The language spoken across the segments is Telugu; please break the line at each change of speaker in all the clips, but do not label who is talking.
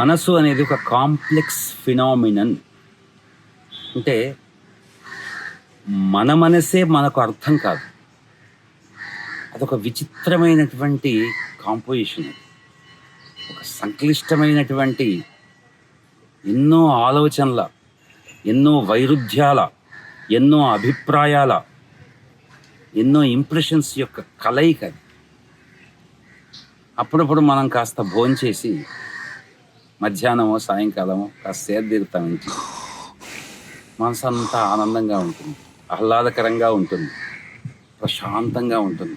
మనసు అనేది ఒక కాంప్లెక్స్ ఫినామినన్. అంటే మన మనసే మనకు అర్థం కాదు. అదొక విచిత్రమైనటువంటి కాంపోజిషన్ ఒక సంక్లిష్టమైనటువంటి ఎన్నో ఆలోచనల ఎన్నో వైరుధ్యాల ఎన్నో అభిప్రాయాల ఎన్నో ఇంప్రెషన్స్ యొక్క కలయిక అప్పుడప్పుడు మనం కాస్త భోంచేసి మధ్యాహ్నమో సాయంకాలమో కాస్త సేదీరుతాం ఇంటికి మనసు అంతా ఆనందంగా ఉంటుంది. ఆహ్లాదకరంగా ఉంటుంది. ప్రశాంతంగా ఉంటుంది.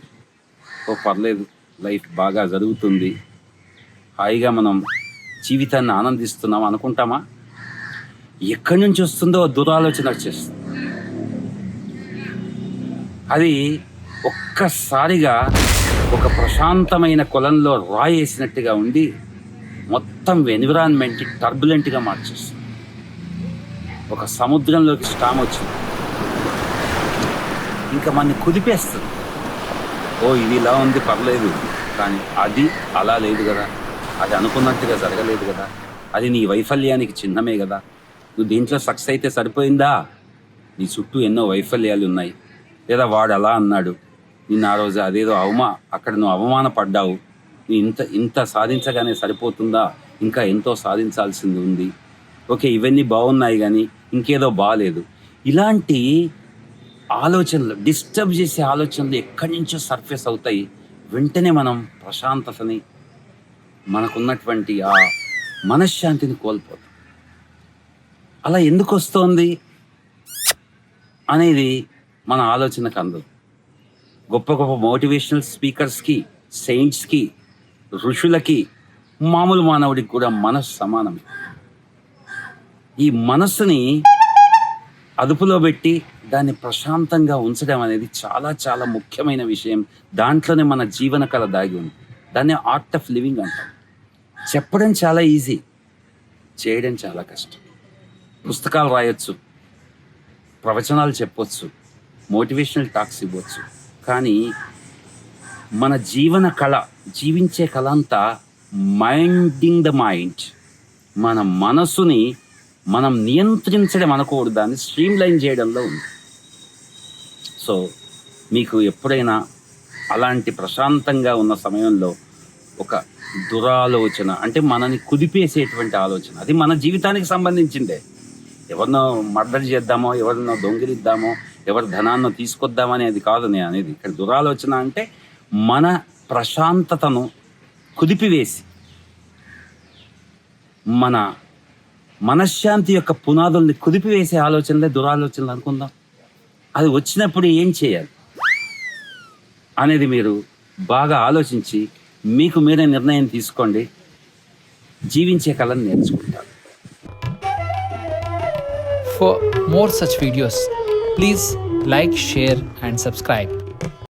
ఓ పర్లేదు. లైఫ్ బాగా జరుగుతుంది. హాయిగా మనం జీవితాన్ని ఆనందిస్తున్నాం అనుకుంటామా? ఎక్కడి నుంచి వస్తుందో దురాలోచన వచ్చేస్తుంది. అది ఒక్కసారిగా ఒక ప్రశాంతమైన కొలంలో రాయేసినట్టుగా ఉండి మొత్తం ఎన్విరాన్మెంట్ టర్బులెంట్గా మార్చేస్తుంది. ఒక సముద్రంలోకి స్టామ్ వచ్చింది. ఇంకా మన కుదిపేస్తుంది. ఓ ఇది ఇలా ఉంది పర్లేదు. కానీ అది అలా లేదు కదా. అది అనుకున్నట్టుగా జరగలేదు కదా. అది నీ వైఫల్యానికి చిహ్నమే కదా. నువ్వు దీంట్లో సక్సెస్ అయితే సరిపోయిందా? నీ చుట్టూ ఎన్నో వైఫల్యాలు ఉన్నాయి. లేదా వాడు అలా అన్నాడు. నిన్న ఆ రోజు అదేదో అవమా? అక్కడ నువ్వు అవమానపడ్డావు. పడ్డావు ఇంత ఇంత సాధించగానే సరిపోతుందా? ఇంకా ఎంతో సాధించాల్సింది ఉంది. ఓకే ఇవన్నీ బాగున్నాయి కానీ ఇంకేదో బాగాలేదు ఇలాంటి ఆలోచనలు డిస్టర్బ్ చేసే ఆలోచనలు ఎక్కడి నుంచో సర్ఫేస్ అవుతాయి. వెంటనే మనం ప్రశాంతతని మనకున్నటువంటి ఆ మనశ్శాంతిని కోల్పోతాం. అలా ఎందుకు వస్తోంది? అనేది మన ఆలోచనకు అందదు. గొప్ప గొప్ప మోటివేషనల్ స్పీకర్స్కి సెయింట్స్కి ఋషులకి మామూలు మానవుడికి కూడా మనస్సు సమానమే. ఈ మనస్సుని అదుపులో పెట్టి దాన్ని ప్రశాంతంగా ఉంచడం అనేది చాలా చాలా ముఖ్యమైన విషయం. దాంట్లోనే మన జీవన కళ దాగి ఉంది. దాన్ని ఆర్ట్ ఆఫ్ లివింగ్ అంటాం. చెప్పడం చాలా ఈజీ చేయడం చాలా కష్టం. పుస్తకాలు రాయొచ్చు ప్రవచనాలు చెప్పొచ్చు మోటివేషనల్ టాక్స్ ఇవ్వచ్చు. కానీ మన జీవన కళ జీవించే కళ అంతా మైండింగ్ ద మైండ్ మన మనసుని మనం నియంత్రించడం అనకూడదు. దాన్ని స్ట్రీమ్ లైన్ చేయడంలో ఉంది. సో మీకు ఎప్పుడైనా అలాంటి ప్రశాంతంగా ఉన్న సమయంలో ఒక దురాలోచన అంటే మనని కుదిపేసేటువంటి ఆలోచన అది మన జీవితానికి సంబంధించిందే. ఎవరినో మర్డర్ చేద్దామో ఎవరినో దొంగిలిద్దామో ఎవరి ధనాన్నో తీసుకొద్దామో అనేది కాదు నేను అనేది. ఇక్కడ దురాలోచన అంటే మన ప్రశాంతతను కుదిపివేసి మన మనశ్శాంతి యొక్క పునాదుల్ని కుదిపివేసే ఆలోచనలే దురాలోచనలు అనుకుందాం. అది వచ్చినప్పుడు ఏం చేయాలి అనేది మీరు బాగా ఆలోచించి మీకు మీరే నిర్ణయం తీసుకోండి. జీవించే కళను నేర్చుకుంటారు.
For more such videos please like share and subscribe